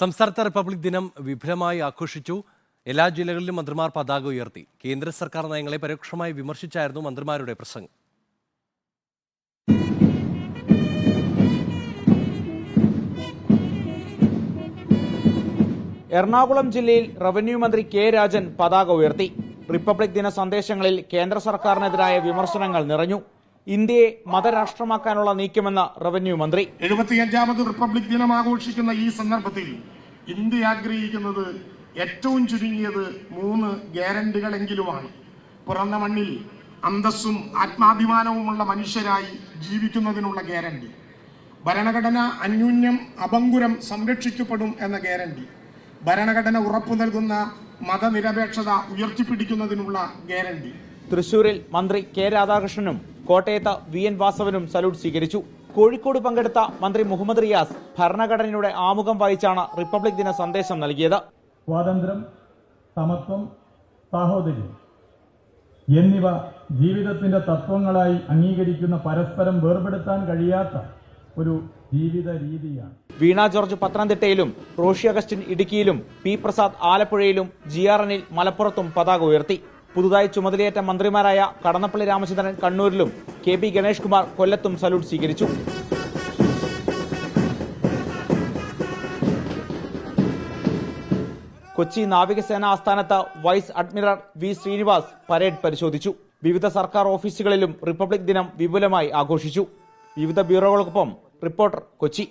സംസ്ഥാനത്തെ റിപ്പബ്ലിക് ദിനം വിപുലമായി ആഘോഷിച്ചു. എല്ലാ ജില്ലകളിലും മന്ത്രിമാർ പതാക ഉയർത്തി. കേന്ദ്ര സർക്കാർ നയങ്ങളെ പരോക്ഷമായി വിമർശിച്ചായിരുന്നു മന്ത്രിമാരുടെ പ്രസംഗം. എറണാകുളം ജില്ലയിൽ റവന്യൂ മന്ത്രി കെ രാജൻ പതാക ഉയർത്തി. റിപ്പബ്ലിക് ദിന സന്ദേശങ്ങളിൽ കേന്ദ്ര സർക്കാരിനെതിരായ വിമർശനങ്ങൾ നിറഞ്ഞു. ഇന്ത്യയെ മതരാഷ്ട്രമാക്കാനുള്ള നീക്കമെന്ന് റവന്യൂ മന്ത്രി. എഴുപത്തിയഞ്ചാമത് റിപ്പബ്ലിക് ദിനം ആഘോഷിക്കുന്ന ഈ സന്ദർഭത്തിൽ ഇന്ത്യ ആഗ്രഹിക്കുന്നത് ഏറ്റവും ചുരുങ്ങിയത് മൂന്ന് ഗ്യാരണ്ടികളെങ്കിലുമാണ്. പിറന്ന മണ്ണിൽ അന്തസ്സും ആത്മാഭിമാനവുമുള്ള മനുഷ്യരായി ജീവിക്കുന്നതിനുള്ള ഗ്യാരണ്ടി. ഭരണഘടന അന്യൂന്യം അപങ്കുരം സംരക്ഷിക്കപ്പെടും എന്ന ഗ്യാരണ്ടി. ഭരണഘടന ഉറപ്പു നൽകുന്ന മതനിരപേക്ഷത ഉയർത്തിപ്പിടിക്കുന്നതിനുള്ള ഗ്യാരണ്ടി. തൃശൂരിൽ മന്ത്രി കെ രാധാകൃഷ്ണനും കോട്ടയത്ത് വി എൻ വാസവനും സല്യൂട്ട് സ്വീകരിച്ചു. കോഴിക്കോട് പങ്കെടുത്ത മന്ത്രി മുഹമ്മദ് റിയാസ് ഭരണഘടനയുടെ ആമുഖം വായിച്ചാണ് റിപ്പബ്ലിക് ദിന സന്ദേശം നൽകിയത്. സ്വാതന്ത്ര്യം സമത്വം സാഹോദര്യം എന്നിവ ജീവിതത്തിന്റെ തത്വങ്ങളായി അംഗീകരിക്കുന്ന പരസ്പരം വേർപെടുത്താൻ കഴിയാത്ത ഒരു ജീവിത രീതിയാണ്. വീണ ജോർജ് പത്തനംതിട്ടയിലും റോഷി അഗസ്റ്റിൻ ഇടുക്കിയിലും പി പ്രസാദ് ആലപ്പുഴയിലും ജി ആർ എനിൽ മലപ്പുറത്തും പതാക ഉയർത്തി. പുതുതായി ചുമതലയേറ്റ മന്ത്രിമാരായ കടന്നപ്പള്ളി രാമചന്ദ്രൻ കണ്ണൂരിലും കെ പി ഗണേഷ് കുമാർ കൊല്ലത്തും സല്യൂട്ട് സ്വീകരിച്ചു. കൊച്ചി നാവികസേന ആസ്ഥാനത്ത് vice admiral V Srinivas parade പരിശോധിച്ചു. വിവിധ സർക്കാർ ഓഫീസുകളിലും റിപ്പബ്ലിക് ദിനം വിപുലമായി ആഘോഷിച്ചു. വിവിധ ബ്യൂറോകൾക്കൊപ്പം റിപ്പോർട്ടർ കൊച്ചി.